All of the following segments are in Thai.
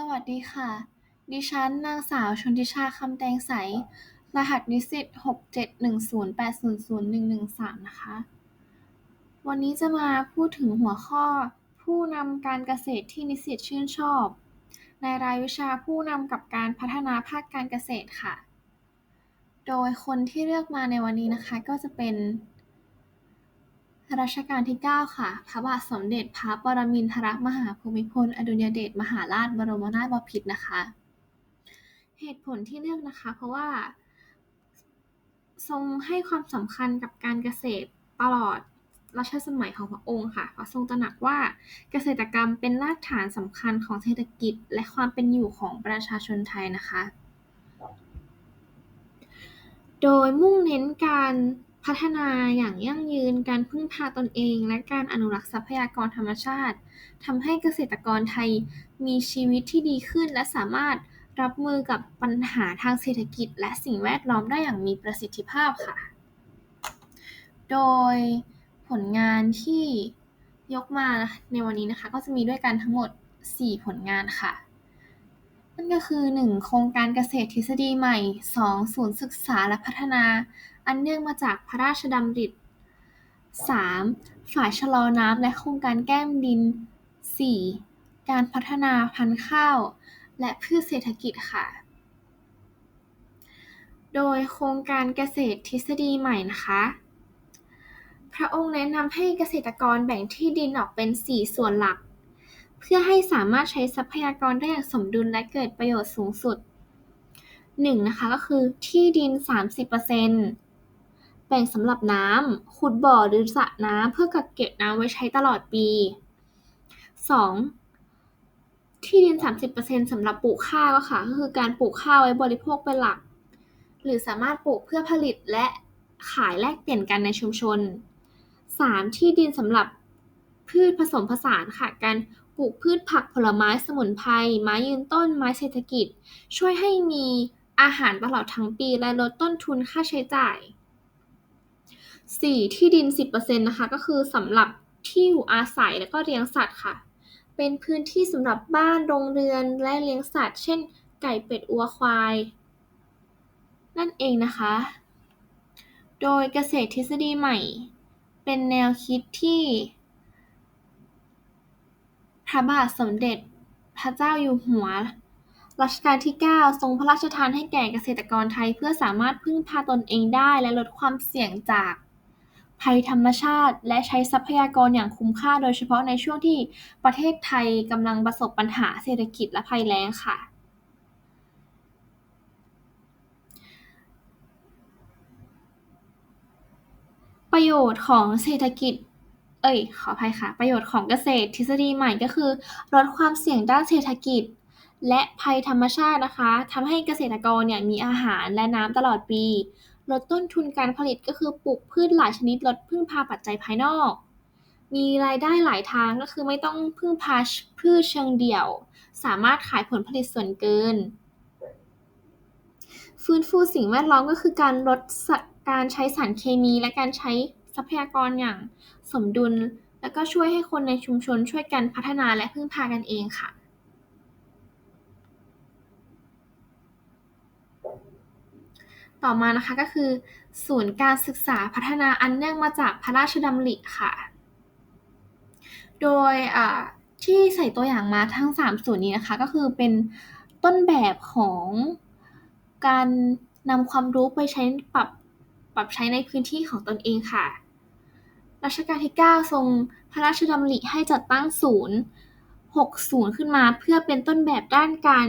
สวัสดีค่ะ ดิฉันนางสาวชนทิชา คำแตงใส รหัสนิสิต67108001113นะคะ วันนี้จะมาพูดถึงหัวข้อ ผู้นำการเกษตรที่นิสิตชื่นชอบ ในรายวิชาผู้นำกับการพัฒนาภาคการเกษตรค่ะ โดยคนที่เลือกมาในวันนี้นะคะ ก็จะเป็น รัชกาลที่ 9 ค่ะ พระบาทสมเด็จพระปรมินทรมหาภูมิพล อดุลยเดชมหาราชบรมนาถบพิตรนะคะ เหตุผลที่เลือกนะคะ เพราะว่า ทรงให้ความสำคัญกับการเกษตรตลอดรัชสมัยของพระองค์ค่ะพระทรงตระหนักว่าเกษตรกรรมเป็นรากฐานสำคัญของเศรษฐกิจ และความเป็นอยู่ของประชาชนไทยนะคะ โดยมุ่งเน้นการ พัฒนาอย่างยั่งยืนการพึ่งพาตนเอง และการอนุรักษ์ทรัพยากรธรรมชาติทำให้เกษตรกรไทยมีชีวิตที่ดีขึ้น และสามารถรับมือกับปัญหาทางเศรษฐกิจ และสิ่งแวดล้อมได้อย่างมีประสิทธิภาพค่ะ โดยผลงานที่ยกมาในวันนี้นะคะ ก็จะมีด้วยกันทั้งหมด 4 ผลงานค่ะ นั่นก็คือ 1. โครงการเกษตรทฤษฎีใหม่ 2. ศูนย์ศึกษาและพัฒนา อันเนื่องมาจากพระราชดำริ 3. ฝ่ายชะลอน้ำและโครงการแก้มดิน 4. การพัฒนาพันธุ์ข้าว และพืชเศรษฐกิจค่ะ โดยโครงการเกษตรทฤษฎีใหม่นะคะพระองค์แนะนำให้เกษตรกรแบ่งที่ดินออกเป็น 4 ส่วนหลัก เพื่อให้สามารถใช้ทรัพยากรได้อย่างสมดุลและเกิดประโยชน์สูงสุด 1. นะคะก็คือที่ดิน 30%แบ่งสำหรับน้ำขุดบ่อหรือสระน้ำเพื่อกักเก็บน้ำไว้ใช้ตลอดปี 2. ที่ดิน 30%สำหรับปลูกข้าวค่ะก็คือการปลูกข้าวไว้บริโภคเป็นหลัก หรือสามารถปลูกเพื่อผลิตและขายแลกเปลี่ยนกันในชุมชน 3. ที่ดินสำหรับพืชผสมผสานค่ะ การ ปลูกพืชผักผลไม้สมุนไพร ไม้ยืนต้น ไม้เศรษฐกิจ ช่วยให้มีอาหารตลอดทั้งปี และลดต้นทุนค่าใช้จ่าย 4. ที่ดิน 10%นะคะ ก็คือสำหรับที่อยู่อาศัยและก็เลี้ยงสัตว์ค่ะ เป็นพื้นที่สำหรับบ้าน โรงเรือน และเลี้ยงสัตว์ เช่น ไก่เป็ดวัว ควาย นั่นเองนะคะ โดยเกษตรทฤษฎีใหม่ เป็นแนวคิดที่ พระบาทสมเด็จพระเจ้าอยู่หัวรัชกาลที่ 9 ทรงพระราชทานให้แก่เกษตรกรไทยเพื่อสามารถพึ่งพาตนเองได้และลดความเสี่ยงจากภัยธรรมชาติ และใช้ทรัพยากรอย่างคุ้มค่า โดยเฉพาะในช่วงที่ประเทศไทยกำลังประสบปัญหาเศรษฐกิจและภัยแล้งค่ะ ประโยชน์ของเศรษฐกิจ เอ๊ยขออภัยค่ะ ประโยชน์ของเกษตรทฤษฎีใหม่ก็คือลดความเสี่ยงด้านเศรษฐกิจ และภัยธรรมชาตินะคะทำให้เกษตรกรเนี่ยมีอาหารและน้ำตลอดปี ลดต้นทุนการผลิตก็คือปลูกพืชหลายชนิดลดพึ่งพาปัจจัยภายนอก มีรายได้หลายทางก็คือไม่ต้องพึ่งพาพืชเชิงเดี่ยว สามารถขายผลผลิตส่วนเกิน ฟื้นฟูสิ่งแวดล้อมก็คือการลดการใช้สารเคมีและการใช้ทรัพยากรอย่าง สมดุล แล้วก็ช่วยให้คนในชุมชนช่วยกันพัฒนาและพึ่งพากันเองค่ะต่อมานะคะก็คือ ศูนย์การศึกษาพัฒนาอันเนื่องมาจากพระราชดำริค่ะ โดยที่ใส่ตัวอย่างมาทั้ง3ศูนย์นี้นะคะ ก็คือเป็นต้นแบบของการนำความรู้ไปใช้ปรับปรับใช้ในพื้นที่ของตนเองค่ะ รัชกาลที่ 9 ทรงพระราชดำริให้จัดตั้งศูนย์6ศูนย์ขึ้นมาเพื่อเป็นต้นแบบด้านการ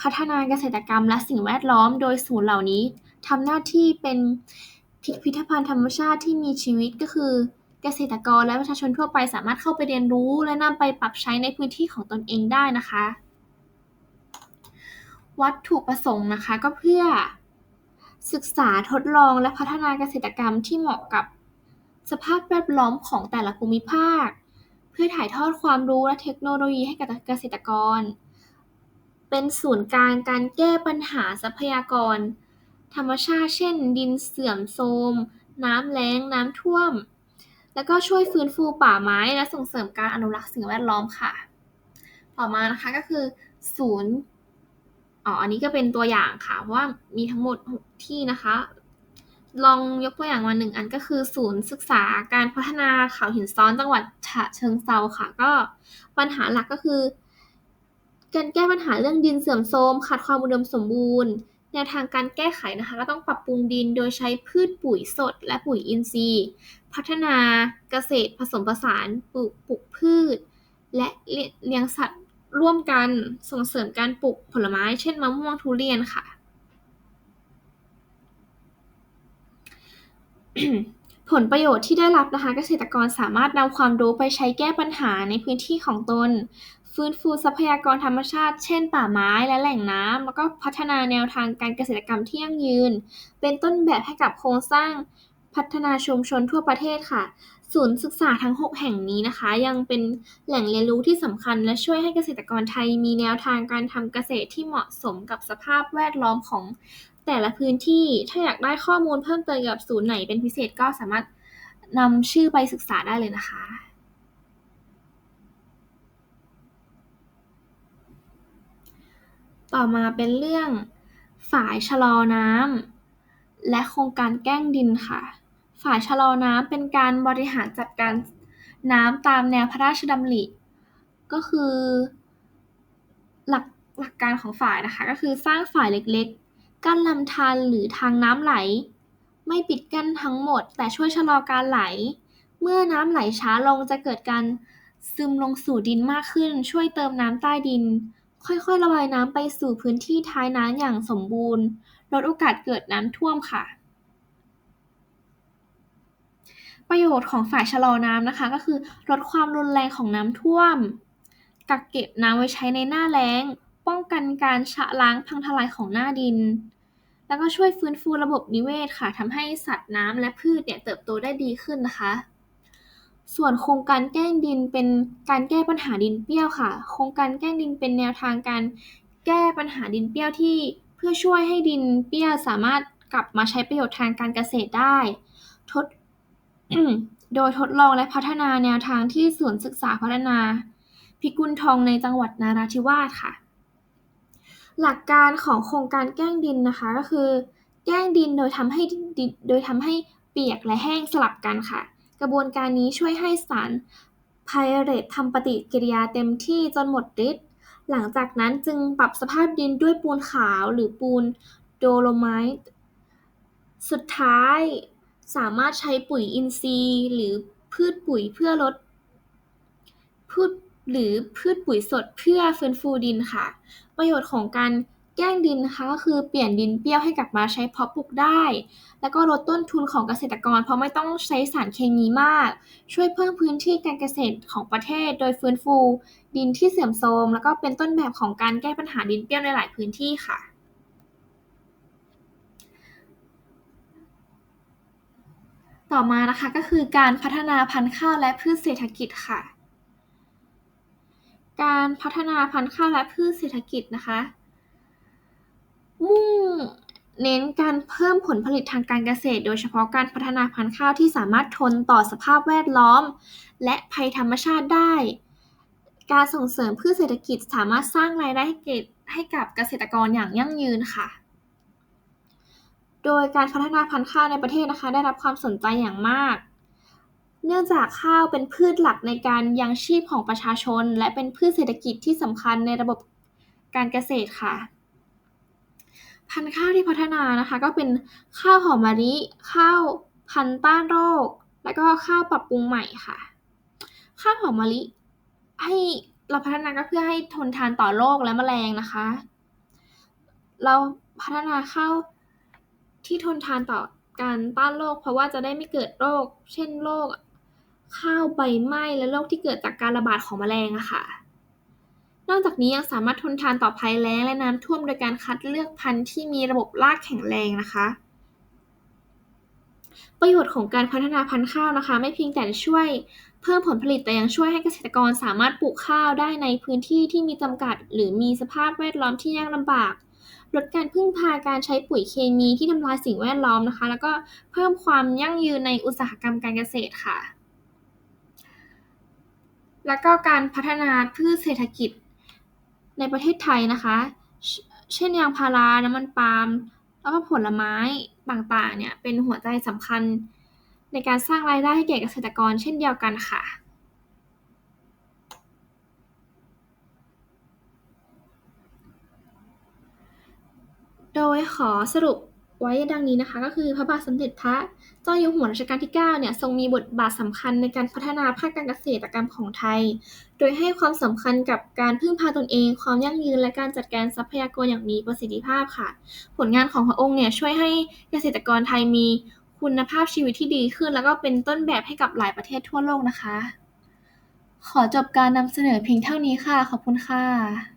พัฒนาเกษตรกรรมและสิ่งแวดล้อม โดยศูนย์เหล่านี้ทำหน้าที่เป็นพิพิธภัณฑ์ธรรมชาติที่มีชีวิตก็คือ เกษตรกรและประชาชนทั่วไปสามารถเข้าไปเรียนรู้ และนำไปปรับใช้ในพื้นที่ของตนเองได้นะคะ วัตถุประสงค์นะคะก็เพื่อศึกษาทดลองและพัฒนาเกษตรกรรมที่เหมาะกับ สภาพแวดล้อมของแต่ละภูมิภาค เพื่อถ่ายทอดความรู้และเทคโนโลยีให้กับเกษตรกร เป็นศูนย์กลางการแก้ปัญหาทรัพยากร ธรรมชาติเช่น ดินเสื่อมโทรมน้ำแล้ง น้ำท่วม แล้วก็ช่วยฟื้นฟูป่าไม้และส่งเสริมการอนุรักษ์สิ่งแวดล้อมค่ะ ต่อมานะคะก็คือ ศูนย์อ๋ออันนี้ก็เป็นตัวอย่างค่ะเพราะว่ามีทั้งหมด 6 ที่นะคะ ลองยกตัวอย่างมาหนึ่งอันก็คือศูนย์ศึกษาการพัฒนาเขาหินซ้อนจังหวัดฉะเชิงเซาค่ะ ก็ปัญหาหลักก็คือ การแก้ปัญหาเรื่องดินเสื่อมโทรมขาดความอุดมสมบูรณ์ แนวทางการแก้ไขนะคะ ก็ต้องปรับปรุงดินโดยใช้พืชปุ๋ยสด และปุ๋ยอินทรีย์ พัฒนาเกษตรผสมผสานปลูกปลูกพืช และเลี้ยงสัตว์ร่วมกันส่งเสริมการปลูกผลไม้ เช่นมะม่วงทุเรียนค่ะ ผลประโยชน์ที่ได้รับนะคะ เกษตรกรสามารถนำความรู้ไปใช้แก้ปัญหาในพื้นที่ของตน ฟื้นฟูทรัพยากรธรรมชาติ เช่น ป่าไม้และแหล่งน้ำแล้วก็พัฒนาแนวทางการเกษตรกรรมที่ยั่งยืน เป็นต้นแบบให้กับโครงสร้างพัฒนาชุมชนทั่วประเทศค่ะ ศูนย์ศึกษาทั้ง 6 แห่งนี้นะคะ ยังเป็นแหล่งเรียนรู้ที่สำคัญ และช่วยให้เกษตรกรไทยมีแนวทางการทำเกษตรที่เหมาะสมกับสภาพแวดล้อมของ แต่ละพื้นที่ถ้าอยากได้ข้อมูลเพิ่มเติมกับศูนย์ไหนเป็นพิเศษก็สามารถนำชื่อไปศึกษาได้เลยนะคะ ต่อมาเป็นเรื่องฝายชะลอน้ำและโครงการแก้งดินค่ะ ฝายชะลอน้ำเป็นการบริหารจัดการน้ำตามแนวพระราชดำริ ก็คือ หลักหลักการของฝายนะคะ ก็คือสร้างฝายเล็กๆ กั้นลำธารหรือทางน้ำไหล ไม่ปิดกั้นทั้งหมด แต่ช่วยชะลอการไหล เมื่อน้ำไหลช้าลงจะเกิดการซึมลงสู่ดินมากขึ้น ช่วยเติมน้ำใต้ดิน ค่อยๆ ระบายน้ำไปสู่พื้นที่ท้ายน้ำอย่างสมบูรณ์ ลดโอกาสเกิดน้ำท่วมค่ะ ประโยชน์ของฝ่ายชะลอน้ำนะคะ ก็คือลดความรุนแรงของน้ำท่วม กักเก็บน้ำไว้ใช้ในหน้าแล้ง ป้องกันการชะล้างพังทลายของหน้าดิน แล้วก็ช่วยฟื้นฟูระบบนิเวศค่ะทำให้สัตว์น้ำและพืชเนี่ยเติบโตได้ดีขึ้นนะคะ ส่วนโครงการแก้งดินเป็นการแก้ปัญหาดินเปรี้ยวค่ะ โครงการแก้งดินเป็นแนวทางการแก้ปัญหาดินเปรี้ยวที่เพื่อช่วยให้ดินเปรี้ยวสามารถกลับมาใช้ประโยชน์ทางการเกษตรได้ ทดโดยทดลองและพัฒนาแนวทางที่ศูนย์ศึกษาพัฒนา พิกุลทองในจังหวัดนราธิวาสค่ะ หลักการของโครงการแกล้งดินนะคะก็คือ แกล้งดินโดยทำให้ดินโดยทำให้เปียกและแห้งสลับกันค่ะ กระบวนการนี้ช่วยให้สารไพเรตทำปฏิกิริยาเต็มที่จนหมดฤทธิ์หลังจากนั้นจึงปรับสภาพดินด้วยปูนขาวหรือปูนโดโลไมต์สุดท้ายสามารถใช้ปุ๋ยอินทรีย์ หรือพืชปุ๋ยเพื่อลดพืช หรือพืชปุ๋ยสดเพื่อฟื้นฟูดินค่ะ ประโยชน์ของการแกล้งดินนะคะก็คือเปลี่ยนดินเปรี้ยวให้กลับมาใช้เพาะปลูกได้ แล้วก็ลดต้นทุนของเกษตรกร เพราะไม่ต้องใช้สารเคมีมาก ช่วยเพิ่มพื้นที่การเกษตรของประเทศ โดยฟื้นฟู ดินที่เสื่อมโทรม แล้วก็เป็นต้นแบบของการแก้ปัญหาดินเปรี้ยวในหลายพื้นที่ค่ะต่อมานะคะก็คือการพัฒนาพันธุ์ข้าวและพืชเศรษฐกิจค่ะ การพัฒนาพันธุ์ข้าวและพืชเศรษฐกิจนะคะ มุ่งเน้นการเพิ่มผลผลิตทางการเกษตร โดยเฉพาะการพัฒนาพันธุ์ข้าวที่สามารถทนต่อสภาพแวดล้อม และภัยธรรมชาติได้ การส่งเสริมพืชเศรษฐกิจสามารถสร้างรายได้ให้เกตให้กับเกษตรกรอย่างยั่งยืนค่ะ โดยการพัฒนาพันธุ์ข้าวในประเทศนะคะ ได้รับความสนใจอย่างมาก เนื่องจากข้าวเป็นพืชหลักในการยังชีพของประชาชน และเป็นพืชเศรษฐกิจที่สำคัญในระบบการเกษตรค่ะ พันธุ์ข้าวที่พัฒนานะคะ ก็เป็นข้าวหอมมะลิข้าวพันธุ์ต้านโรค แล้วก็ข้าวปรับปรุงใหม่ค่ะ ข้าวหอมมะลิให้เราพัฒนาก็เพื่อให้ทนทานต่อโรคและแมลงนะคะ เราพัฒนาข้าวที่ทนทานต่อการต้านโรคเพราะว่าจะได้ไม่เกิดโรค เช่นโรค ข้าวใบไหม้และโรคที่เกิดจากการระบาดของแมลงอะค่ะนอกจากนี้ยังสามารถทนทานต่อภัยแล้งและน้ำท่วมโดยการคัดเลือกพันธุ์ที่มีระบบรากแข็งแรงนะคะ ประโยชน์ของการพัฒนาพันธุ์ข้าวนะคะ ไม่เพียงแต่ช่วยเพิ่มผลผลิตแต่ยังช่วยให้เกษตรกรสามารถปลูกข้าวได้ในพื้นที่ที่มีจำกัด หรือมีสภาพแวดล้อมที่ยากลำบาก ลดการพึ่งพาการใช้ปุ๋ยเคมีที่ทำลายสิ่งแวดล้อมนะคะ แล้วก็เพิ่มความยั่งยืนในอุตสาหกรรมการเกษตรค่ะ แล้วก็การพัฒนาพืชเศรษฐกิจในประเทศไทยนะคะ เช่นยางพารา น้ำมันปาล์ม แล้วก็ผลไม้ต่างๆ เนี่ยเป็นหัวใจสำคัญในการสร้างรายได้ให้แก่เกษตรกรเช่นเดียวกันค่ะโดยขอสรุป ไว้ดังนี้นะคะ ก็คือพระบาทสมเด็จพระเจ้าอยู่หัวรัชกาลที่ 9 เนี่ยทรงมีบทบาทสำคัญในการพัฒนาภาคการเกษตรกรรมของไทย โดยให้ความสำคัญกับการพึ่งพาตนเอง ความยั่งยืนและการจัดการทรัพยากรอย่างมีประสิทธิภาพค่ะ ผลงานของพระองค์เนี่ยช่วยให้เกษตรกรไทยมีคุณภาพชีวิตที่ดีขึ้น แล้วก็เป็นต้นแบบให้กับหลายประเทศทั่วโลกนะคะ ขอจบการนำเสนอเพียงเท่านี้ค่ะ ขอบคุณค่ะ